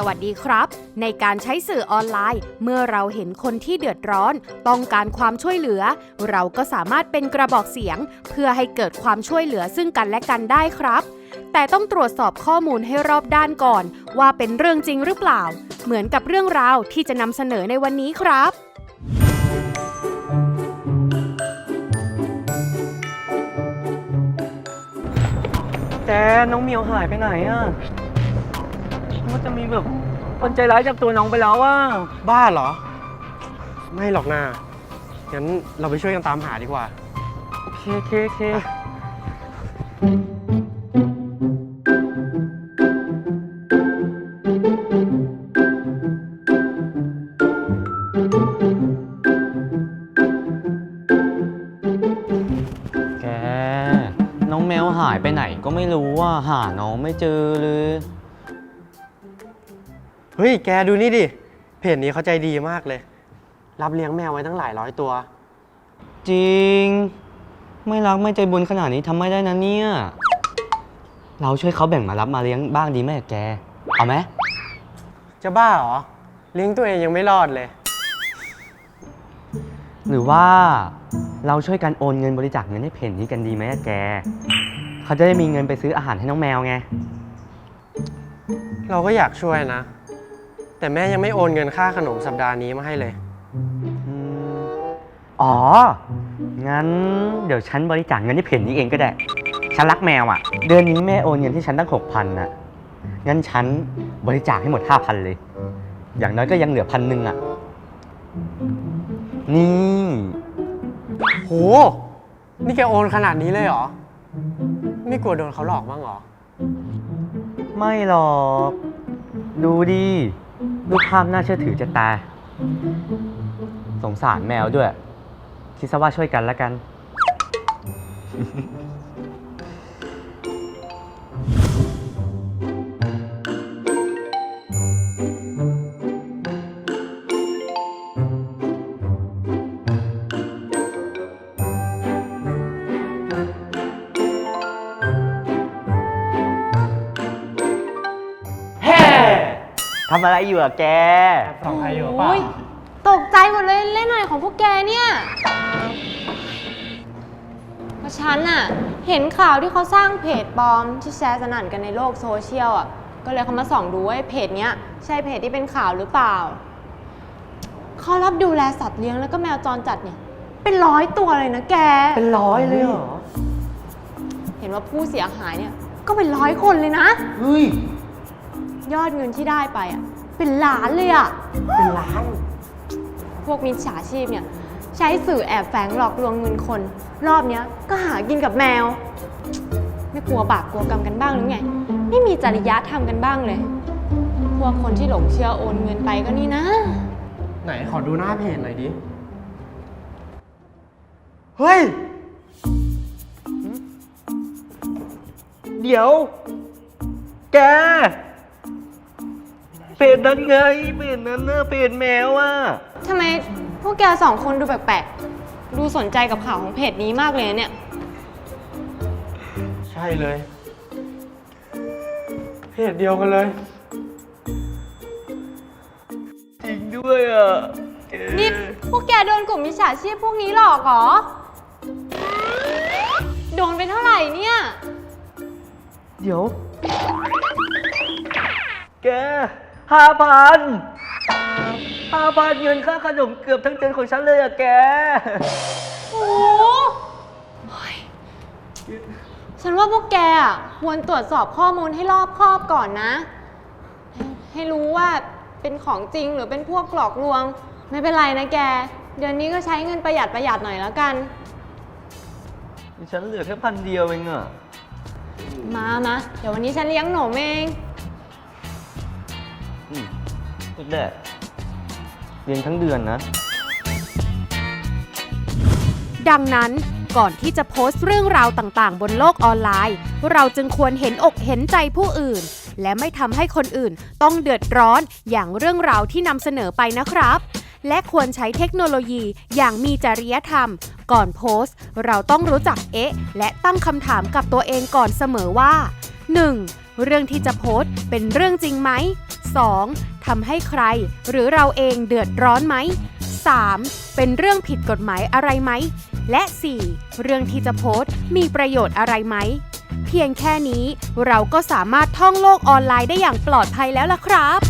สวัสดีครับ ในการใช้สื่อออนไลน์ เมื่อเราเห็นคนที่เดือดร้อน ต้องการความช่วยเหลือ เราก็สามารถเป็นกระบอกเสียง เพื่อให้เกิดความช่วยเหลือซึ่งกันและกันได้ครับ แต่ต้องตรวจสอบข้อมูลให้รอบด้านก่อน ว่าเป็นเรื่องจริงหรือเปล่า เหมือนกับเรื่องราวที่จะนำเสนอในวันนี้ครับแกน้องเมียวหายไปไหนอะ มันจะมีแบบคนใจร้ายจับตัวน้องไปแล้วว่า บ้าเหรอ ไม่หรอกนางั้นเราไปช่วยกันตามหาดีกว่า โอเคโอเคโอเคแก น้องแมวหายไปไหนก็ไม่รู้ว่าหาน้องไม่เจอเลย เฮ้ย แกดูนี่ดิ เพจนี้เขาใจดีมากเลย รับเลี้ยงแมวไว้ตั้งหลายร้อยตัว จริง ไม่รักไม่ใจบุญขนาดนี้ทำไม่ได้นะเนี่ย เราช่วยเขาแบ่งมารับมาเลี้ยงบ้างดีไหมแก เอาไหมจะบ้าเหรอ เลี้ยงตัวเองยังไม่รอดเลย หรือว่าเราช่วยกันโอนเงินบริจาคเงินให้เพจนี้กันดีไหมแก เขาจะได้มีเงินไปซื้ออาหารให้น้องแมวไง เราก็อยากช่วยนะ แต่แม่ยังไม่โอนเงินค่าขนมสัปดาห์นี้มาให้เลย อืมอ๋อ งั้นเดี๋ยวฉันบริจาคเงินที่เพจนี้เองก็ได้ ฉันรักแมวอะ เดือนนี้แม่โอนเงินที่ฉันตั้งหกพันน่ะ งั้นฉันบริจาคให้หมดห้าพันเลย อย่างน้อยก็ยังเหลือพันหนึ่งอะ นี่ โห นี่แกโอนขนาดนี้เลยเหรอ ไม่กลัวโดนเขาหลอกบ้างเหรอ ไม่หรอก ดูดิ รูปภาพน่าเชื่อถือจะตาย สงสารแมวด้วย คิดซะว่าช่วยกันแล้วกัน ทำอะไรอยู่อะแก สองใครอยู่เปล่าโอ้ยตกใจหมดเลยเล่นอะไรของพวกแกเนี่ยเพราะฉันอะเห็นข่าวที่เขาสร้างเพจปลอมที่แชร์สนั่นกันในโลกโซเชียลอะก็เลยเขามาส่องดูว่าไอ้เพจเนี้ยใช่เพจที่เป็นข่าวหรือเปล่า เขารับดูแลสัตว์เลี้ยงแล้วก็แมวจรจัดเนี่ย เป็นร้อยตัวเลยนะแก เป็นร้อยเลยเหรอ เห็นว่าผู้เสียหายเนี่ยก็เป็นร้อยคนเลยนะ เฮ้ย ยอดเงินที่ได้ไปอะเป็นล้านเลยอะเป็นล้าน พวกมิจฉาชีพเนี่ย ใช้สื่อแอบแฝงหลอกลวงเงินคน รอบเนี้ยก็หากินกับแมว ไม่กลัวบาปกลัวกรรมกันบ้างหรือไง ไม่มีจริยธรรมกันบ้างเลย พวกคนที่หลงเชื่อโอนเงินไปก็นี่นะ ไหนขอดูหน้าเพจหน่อยดิ เฮ้ย เดี๋ยว แก เพจนั้นไงเพจนั้นน่ะเพจแมวอะ ทำไมพวกแกสองคนดูแปลกๆ ดูสนใจกับข่าวของเพจนี้มากเลยนะเนี่ย ใช่เลย เพจเดียวกันเลย จริงด้วยอะแกนี่พวกแกโดนกลุ่มมิจฉาชีพพวกนี้หลอกเหรอ โดนไปเท่าไหร่เนี่ย เดี๋ยว แก ห้าพันห้าพันเงินค่าขนมเกือบทั้งเดือนของฉันเลยอะแก โอ้โหเฮ้ยฉันว่าพวกแกอะควรตรวจสอบข้อมูลให้รอบคอบก่อนนะให้ให้รู้ว่าเป็นของจริงหรือเป็นพวกหลอกลวง ไม่เป็นไรนะแก เดือนนี้ก็ใช้เงินประหยัดประหยัดหน่อยแล้วกัน ฉันเหลือแค่พันเดียวเองอะมามาเดี๋ยววันนี้ฉันเลี้ยงหนูเองอืม ก็ได้เรียนทั้งเดือนนะ ดังนั้นก่อนที่จะโพสต์เรื่องราวต่างๆ บนโลกออนไลน์ เราจึงควรเห็นอกเห็นใจผู้อื่น และไม่ทำให้คนอื่นต้องเดือดร้อนอย่างเรื่องราวที่นำเสนอไปนะครับ และควรใช้เทคโนโลยีอย่างมีจริยธรรม ก่อนโพสต์ เราต้องรู้จักเอ๊ะ และตั้งคำถามกับตัวเองก่อนเสมอว่า 1. เรื่องที่จะโพสต์เป็นเรื่องจริงไหม 2. ทำให้ใคร หรือเราเองเดือดร้อนไหม 3. เป็นเรื่องผิดกฎหมายอะไรไหม และ 4. เรื่องที่จะโพสต์มีประโยชน์อะไรไหม เพียงแค่นี้เราก็สามารถท่องโลกออนไลน์ได้อย่างปลอดภัยแล้วล่ะครับ